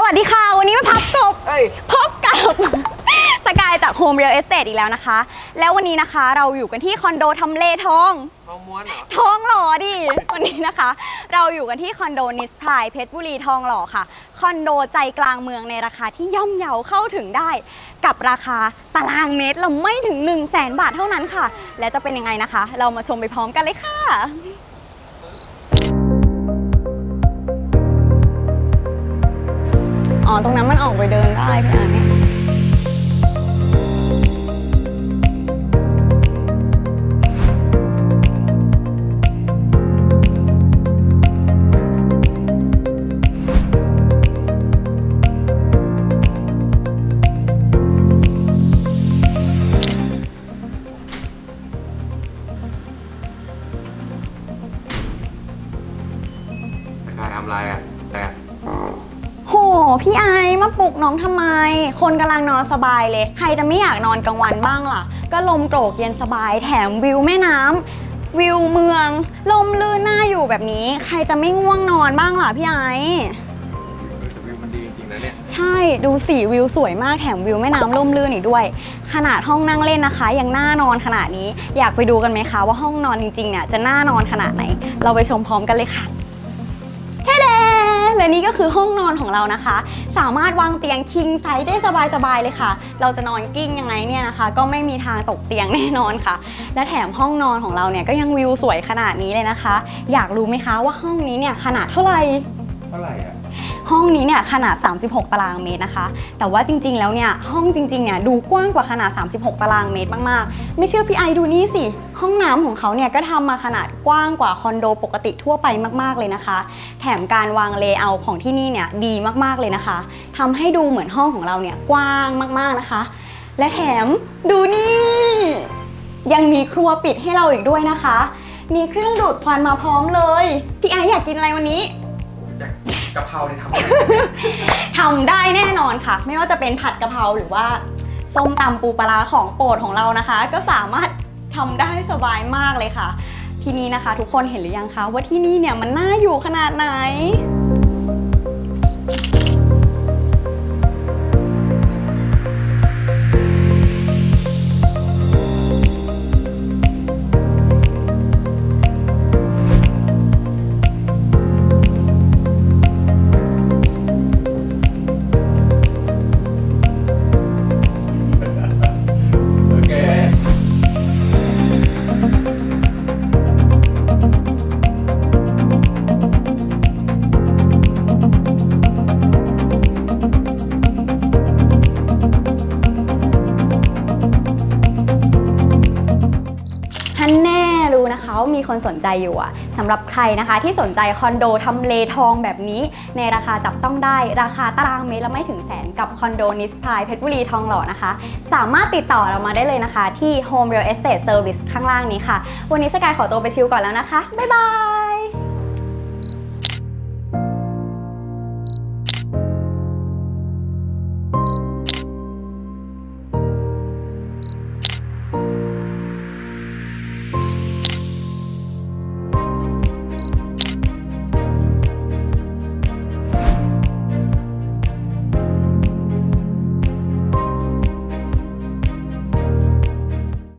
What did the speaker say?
สวัสดีค่ะ วันนี้มาพับกบเอ้ยพบกับ สกายจากโฮมเรียลเอสเตทอีกแล้วนะคะ แล้ววันนี้นะคะเราอยู่กันที่คอนโดทำเลทอง ทองม้วนเหรอ ทองหล่อดิ วันนี้นะคะ เราอยู่กันที่คอนโดนิสพรายเพชรบุรีทองหล่อค่ะ คอนโดใจกลางเมืองในราคาที่ย่อมเยาเข้าถึงได้ กับราคาตารางเมตรละไม่ถึง 1 0 0 0 0แสนบาทเท่านั้นค่ะ และจะเป็นยังไงนะคะ เรามาชมไปพร้อมกันเลยค่ะ อ๋อ ตรงนั้นมันออกไปเดินได้พี่ไอ้กายทำไรอะแต่ พี่ไอมาปลุกน้องทำไม คนกำลังนอนสบายเลย ใครจะไม่อยากนอนกลางวันบ้างล่ะ ก็ลมโกรกเย็นสบายแถมวิวแม่น้ำวิวเมือง ลมลื่นหน่าอยู่แบบนี้ ใครจะไม่ง่วงนอนบ้างล่ะพี่ไอวิวมันดีจริงๆนะเนี่ย ใช่ดูสิวิวสวยมากแถมวิวแม่น้ำล่มลื่นอีกด้วย ขนาดห้องนั่งเล่นนะคะ ยังน่านอนขนาดนี้ อยากไปดูกันไหมคะว่าห้องนอนจริงๆเนี่ยจะน่านอนขนาดไหน เราไปชมพร้อมกันเลยค่ะแช่แด และนี่ก็คือห้องนอนของเรานะคะ สามารถวางเตียงคิงไซส์ได้สบายๆเลยค่ะ เราจะนอนกิ้งยังไงเนี่ยนะคะ ก็ไม่มีทางตกเตียงแน่นอนค่ะ และแถมห้องนอนของเราเนี่ยก็ยังวิวสวยขนาดนี้เลยนะคะ อยากรู้ไหมคะว่าห้องนี้เนี่ยขนาดเท่าไหร่เท่าไหร่อะ ห้องนี้เนี่ยขนาด 36 ตารางเมตรนะคะ แต่ว่าจริง ๆ แล้วเนี่ยห้องจริง ๆ เนี่ยดูกว้างกว่าขนาด 36 ตารางเมตรมาก ๆ ไม่เชื่อพี่ไอดูนี่สิ ห้องน้ำของเขาเนี่ยก็ทำมาขนาดกว้างกว่าคอนโดปกติทั่วไปมาก ๆ เลยนะคะ แถมการวางเลเยอร์ของที่นี่เนี่ยดีมาก ๆ เลยนะคะทำให้ดูเหมือนห้องของเราเนี่ยกว้างมาก ๆ นะคะ และแถมดูนี่ ยังมีครัวปิดให้เราอีกด้วยนะคะ มีเครื่องดูดควันมาพร้อมเลย พี่ไออยากกินอะไรวันนี้ กะเพราเนี่ยทำอะไรทำได้แน่นอนค่ะ ไม่ว่าจะเป็นผัดกะเพราหรือว่าส้มตำปูปลาร้าของโปรดของเรานะคะ ก็สามารถทำได้สบายมากเลยค่ะ ที่นี่นะคะ ทุกคนเห็นหรือยังคะว่าที่นี่เนี่ยมันน่าอยู่ขนาดไหน รู้นะคะว่ามีคนสนใจอยู่อะสำหรับใครนะคะที่สนใจคอนโดทำเลทองแบบนี้ ในราคาจับต้องได้ราคาตารางเมตรละไม่ถึงแสนกับคอนโดนิสพายเพชรบุรีทองหล่อนะคะ สามารถติดต่อเรามาได้เลยนะคะ ที่ Home Real Estate Service ข้างล่างนี้ค่ะ วันนี้สกายขอตัวไปชิลก่อนแล้วนะคะ บ๊ายบาย